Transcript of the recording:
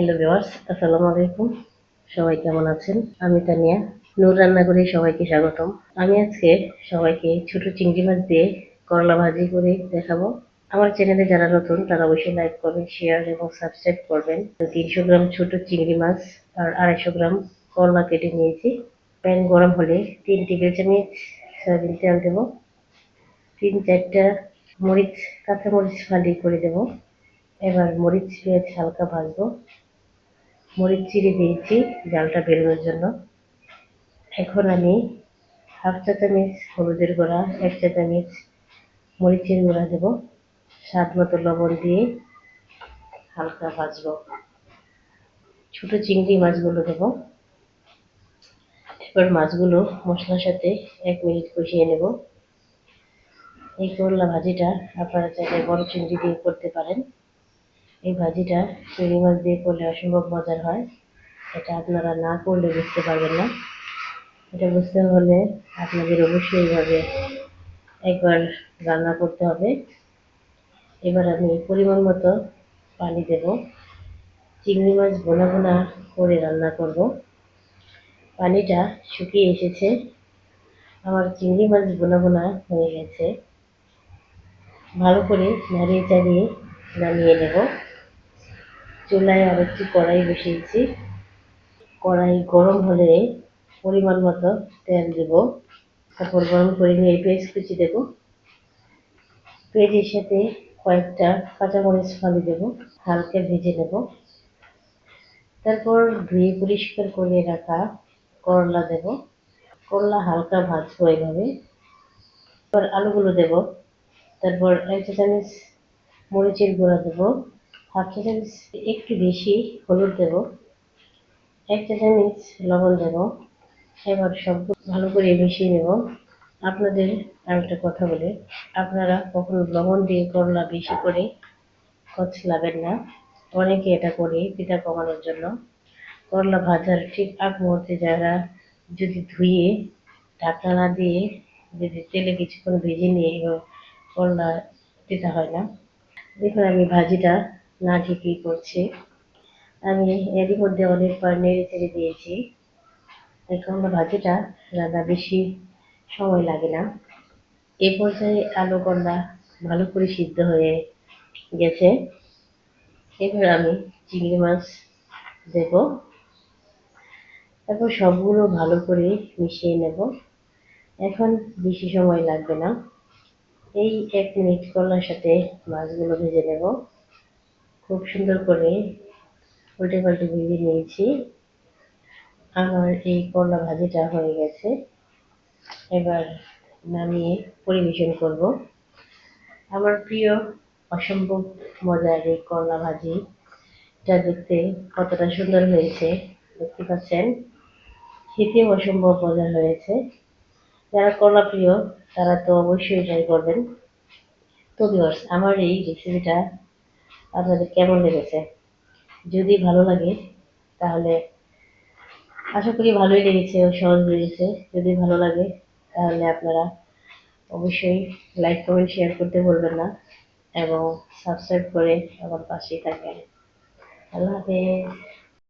Hello viewers আসসালামু আলাইকুম। সবাই কেমন আছেন? আমি তানিয়া, নূর রান্না করে সবাইকে স্বাগতম। আমি আজকে সবাইকে ছোট চিংড়ি মাছ দিয়ে করলা ভাজি করে দেখাবো। আমার চ্যানেলে যারা নতুন, তারা অবশ্যই লাইক করবেন শেয়ার এবং সাবস্ক্রাইব করবেন। তিনশো গ্রাম ছোট চিংড়ি মাছ আর আড়াইশো গ্রাম করলা কেটে নিয়েছি। প্যান গরম হলে তিন টেবিল চামচ সয়াবিন তেল দেবো। তিন চারটা মরিচ কাঁচা মরিচ ফালি করে দেবো। এবার মরিচ পেঁয়াজ হালকা ভাজবো। মরিচ চিড়ে দিয়েছি, জালটা বেরোনোর জন্য। এখন আমি হাফ চা চামচ হলুদের গুঁড়া, এক চা চামচ মরিচের গুঁড়া দেব। স্বাদ মতো লবণ দিয়ে হালকা ভাজবো। ছোট চিংড়ি মাছগুলো দেব। এবার মাছগুলো মশলার সাথে এক মিনিট কষিয়ে নেব। এই করলা ভাজিটা আপনারা চাইলে বড় চিংড়ি দিয়ে করতে পারেন। এই ভাজিটা চিংড়ি মাছ দিয়ে করলে অসম্ভব মজার হয়। এটা আপনারা না করলে বুঝতে পারবেন না। এটা বুঝতে হলে আপনাদের অবশ্যই এইভাবে একবার রান্না করতে হবে। এবার আমি পরিমাণ মতো পানি দেব। চিংড়ি মাছ বোনা বোনা করে রান্না করব। পানিটা শুকিয়ে এসেছে। আমার চিংড়ি মাছ বোনা বোনা হয়ে গেছে। ভালো করে নাড়িয়ে চাড়িয়ে নামিয়ে নেব। চুলায় আর একটি কড়াই বসিয়েছি। কড়াই গরম হলে পরিমাণ মতো তেল দেব। তারপর গরম করে নিয়ে পেঁয়াজ কুচি দেব। পেঁয়াজের সাথে কয়েকটা কাঁচামরিচ ফালি দেব। হালকা ভেজে নেব। তারপর ধুয়ে পরিষ্কার করে রাখা করলা দেব। করলা হালকা ভাজবো এভাবে। এবার আলুগুলো দেব। তারপর এক চা চামচ মরিচের গুঁড়া দেবো। হাফ চা চামচ একটু বেশি হলুদ দেব, এক চা চামচ লবণ দেব, এবার সব ভালো করে মিশিয়ে নেব। আপনাদের আরেকটা কথা বলে, আপনারা কখনো লবণ দিয়ে করলা বেশি করে কচলাবেন না। অনেকে এটা করে পিতা কমানোর জন্য। করলা ভাজার ঠিক আগ মুহূর্তে যারা যদি ধুয়ে ঢাকনা না দিয়ে যদি তেলে কিছুক্ষণ ভেজে নিয়ে করলা দিতে হয় না। দেখুন আমি ভাজিটা না ঠিকই করছি। আমি এরই মধ্যে অনেকবার নেড়ে চেড়ে দিয়েছি। এখন ভাজিটা রান্না বেশি সময় লাগে না। এ পর্যায়ে আলু করলা ভালো করে সিদ্ধ হয়ে গেছে। এবার আমি চিংড়ি মাছ দেব। তারপর সবগুলো ভালো করে মিশিয়ে নেব। এখন বেশি সময় লাগবে না। এই এক মিনিট করলার সাথে মাছগুলো ভেজে নেব। খুব সুন্দর করে উল্টে পাল্টে ভেজে নিয়েছি। আমার এই করলা ভাজিটা হয়ে গেছে। এবার নামিয়ে পরিবেশন করব। আমার প্রিয় অসম্ভব মজার এই করলা ভাজি, যা দেখতে কতটা সুন্দর হয়েছে, দেখতে পাচ্ছেন? খেতে অসম্ভব মজার হয়েছে। যারা করলা প্রিয়, তারা তো অবশ্যই ট্রাই করবেন। তো আমার এই রেসিপিটা আপনাদের কেমন লেগেছে? যদি ভালো লাগে, তাহলে আশা করি ভালোই লেগেছে ও সহজ লেগেছে। যদি ভালো লাগে, তাহলে আপনারা অবশ্যই লাইক কমেন্ট শেয়ার করতে বলবেন না এবং সাবস্ক্রাইব করে আমার পাশেই থাকবেন আল্লাহ হাফেজ।